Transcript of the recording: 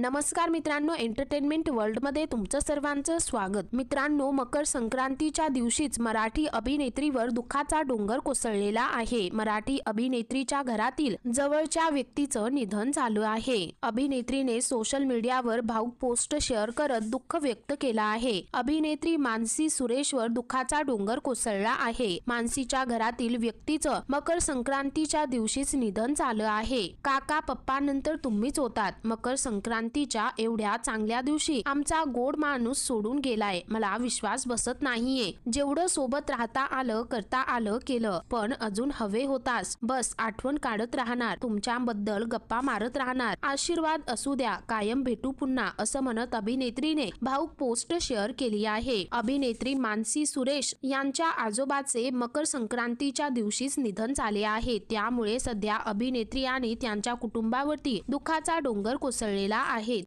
नमस्कार मित्रांनो एंटरटेनमेंट वर्ल्डमध्ये तुमचं सर्वांचं स्वागत. मित्रांनो मकर संक्रांतीच्या दिवशीच मराठी अभिनेत्रीवर दुःखाचा डोंगर कोसळलेला आहे. मराठी अभिनेत्रीच्या घरातील जवळच्या व्यक्तीचं निधन झालं आहे. अभिनेत्रीने सोशल मीडियावर भाऊक पोस्ट शेअर करत दुःख व्यक्त केलं आहे. अभिनेत्री मानसी सुरेशवर दुःखाचा डोंगर कोसळला आहे. मानसीच्या घरातील व्यक्तीचं मकर संक्रांतीच्या दिवशीच निधन झालं आहे. काका पप्पानंतर तुम्हीच होतात. मकर शांतीच्या एवढ्या चांगल्या दिवशी आमचा गोड माणूस सोडून गेलाय. मला विश्वास बसत नाहीये. जेवढं सोबत राहता आलं करता आलं केलं पण अजून हवे होतास बस आठवण काढत राहणार. तुमच्याबद्दल गप्पा मारत राहणार. आशीर्वाद असू द्या कायम भेटू पुन्हा असं म्हणत अभिनेत्रीने भाऊक पोस्ट शेअर केली आहे. अभिनेत्री मानसी सुरेश यांच्या आजोबाचे मकर संक्रांतीच्या दिवशीच निधन झाले आहे. त्यामुळे सध्या अभिनेत्री आणि त्यांच्या कुटुंबावरती दुःखाचा डोंगर कोसळलेला आहे. आहे